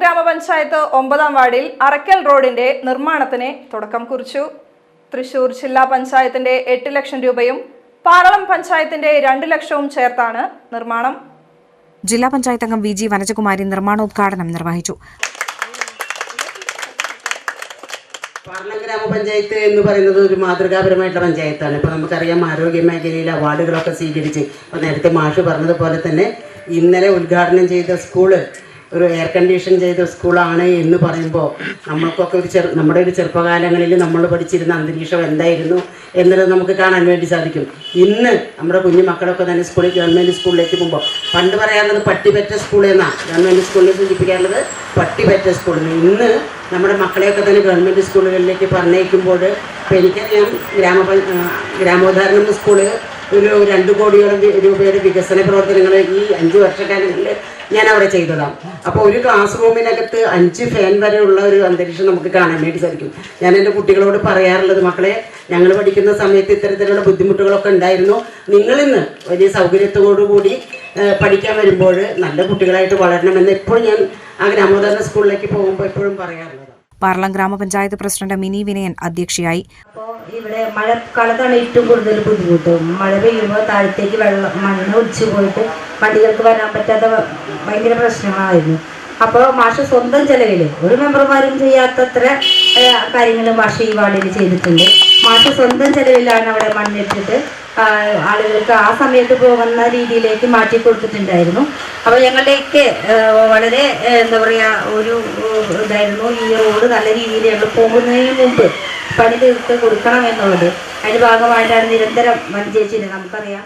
ഗ്രാമപഞ്ചായത്ത് ഒമ്പതാം വാർഡിൽ അറക്കൽ റോഡിന്റെ നിർമ്മാണത്തിന് തുടക്കം കുറിച്ചു. തൃശൂർ ജില്ലാ പഞ്ചായത്തിന്റെ എട്ട് ലക്ഷം രൂപയും പാറളം പഞ്ചായത്തിന്റെ രണ്ട് ലക്ഷവും ചേർത്താണ് നിർമ്മാണം. ജില്ലാ പഞ്ചായത്ത് അംഗം വി ജി വനജകുമാരി നിർമ്മാണോദ്ഘാടനം നിർവഹിച്ചു. പാർലം ഗ്രാമപഞ്ചായത്ത് എന്ന് പറയുന്നത് ഒരു മാതൃകാപരമായിട്ടുള്ള പഞ്ചായത്താണ്. ഇപ്പോൾ നമുക്കറിയാം ആരോഗ്യ മേഖലയിൽ അവാർഡുകളൊക്കെ സ്വീകരിച്ച് ഇപ്പോൾ നേരത്തെ മാഷ് പറഞ്ഞതുപോലെ തന്നെ ഇന്നലെ ഉദ്ഘാടനം ചെയ്ത സ്കൂൾ ഒരു എയർ കണ്ടീഷൻ ചെയ്ത സ്കൂളാണ് എന്ന് പറയുമ്പോൾ നമ്മൾക്കൊക്കെ ഒരു ചെറു നമ്മുടെ ഒരു ചെറുപ്പകാലങ്ങളിൽ നമ്മൾ പഠിച്ചിരുന്ന അന്തരീക്ഷം എന്തായിരുന്നു എന്നുള്ളത് നമുക്ക് കാണാൻ വേണ്ടി സാധിക്കും. ഇന്ന് നമ്മുടെ കുഞ്ഞു മക്കളൊക്കെ തന്നെ സ്കൂളിൽ ഗവൺമെന്റ് സ്കൂളിലേക്ക് പോകുമ്പോൾ പണ്ട് പറയാറുള്ളത് പട്ടിപറ്റ സ്കൂൾ എന്നാണ് ഗവൺമെന്റ് സ്കൂളിൽ സൂചിപ്പിക്കാറുള്ളത് പട്ടിപറ്റ സ്കൂളിൽ ഇന്ന് നമ്മുടെ മക്കളെയൊക്കെ തന്നെ ഗവൺമെന്റ് സ്കൂളുകളിലേക്ക് പറഞ്ഞയക്കുമ്പോൾ ഇപ്പോൾ എനിക്കറിയാം ഗ്രാമ ഗ്രാമോദ്ധാരണ സ്കൂൾ ഒരു രണ്ട് കോടിയോളം രൂപയുടെ വികസന പ്രവർത്തനങ്ങൾ ഈ അഞ്ച് വർഷക്കാലങ്ങളിൽ ഞാൻ അവിടെ ചെയ്തതാണ്. അപ്പോൾ ഒരു ക്ലാസ് റൂമിനകത്ത് അഞ്ച് ഫാൻ വരെ ഉള്ള ഒരു അന്തരീക്ഷം നമുക്ക് കാണാൻ വേണ്ടി സാധിക്കും. ഞാൻ എന്റെ കുട്ടികളോട് പറയാറുള്ളത് മക്കളെ ഞങ്ങൾ പഠിക്കുന്ന സമയത്ത് ഇത്തരത്തിലുള്ള ബുദ്ധിമുട്ടുകളൊക്കെ ഉണ്ടായിരുന്നു. നിങ്ങളിന്ന് വലിയ സൗകര്യത്തോടു കൂടി പഠിക്കാൻ വരുമ്പോൾ നല്ല കുട്ടികളായിട്ട് വളരണമെന്ന് എപ്പോഴും ഞാൻ ആ ഗ്രാമോദരണ സ്കൂളിലേക്ക് പോകുമ്പോൾ എപ്പോഴും പറയാറുള്ളത് പാർലം ഗ്രാമപഞ്ചായത്ത് പ്രസിഡന്റ് മിനി വിനയൻ അധ്യക്ഷയായി. ഇവിടെ മഴക്കാലത്താണ് ഏറ്റവും കൂടുതൽ ബുദ്ധിമുട്ട്. മഴ പെയ്യുമ്പോൾ താഴത്തേക്ക് വെള്ളം മണ്ണ് ഒഴിച്ചു പോയിട്ട് വണ്ടികൾക്ക് വരാൻ പറ്റാത്ത ഭയങ്കര പ്രശ്നങ്ങളായിരുന്നു. അപ്പോൾ മാഷ സ്വന്തം ചെലവിൽ ഒരു മെമ്പർമാരും ചെയ്യാത്തത്ര കാര്യങ്ങൾ മാഷ് ഈ വാർഡിൽ ചെയ്തിട്ടുണ്ട്. മാഷ് സ്വന്തം ചെലവിലാണ് അവിടെ മണ്ണിട്ടിട്ട് ആളുകൾക്ക് ആ സമയത്ത് പോകുന്ന രീതിയിലേക്ക് മാറ്റി കൊടുത്തിട്ടുണ്ടായിരുന്നു. അപ്പോൾ ഞങ്ങളുടെയൊക്കെ വളരെ എന്താ പറയുക ഒരു ഇതായിരുന്നു. ഈ റോഡ് നല്ല രീതിയിൽ ഞങ്ങൾ പോകുന്നതിന് മുമ്പ് പണി തീർത്ത് കൊടുക്കണം എന്നുള്ളത്. അതിന്റെ ഭാഗമായിട്ടാണ് നിരന്തരം മഞ്ചേച്ചിന് നമുക്കറിയാം.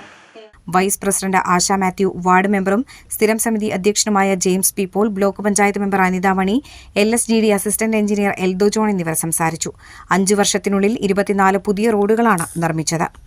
Vice president Asha Mathew ward മെമ്പറും സ്ഥിരം സമിതി അധ്യക്ഷനുമായ James P Paul block panchayat member Anitamani L S G D assistant engineer Eldho John എന്നിവർ സംസാരിച്ചു. അഞ്ചു വർഷത്തിനുള്ളിൽ ഇരുപത്തിനാല് പുതിയ റോഡുകളാണ് നിർമ്മിച്ചത്.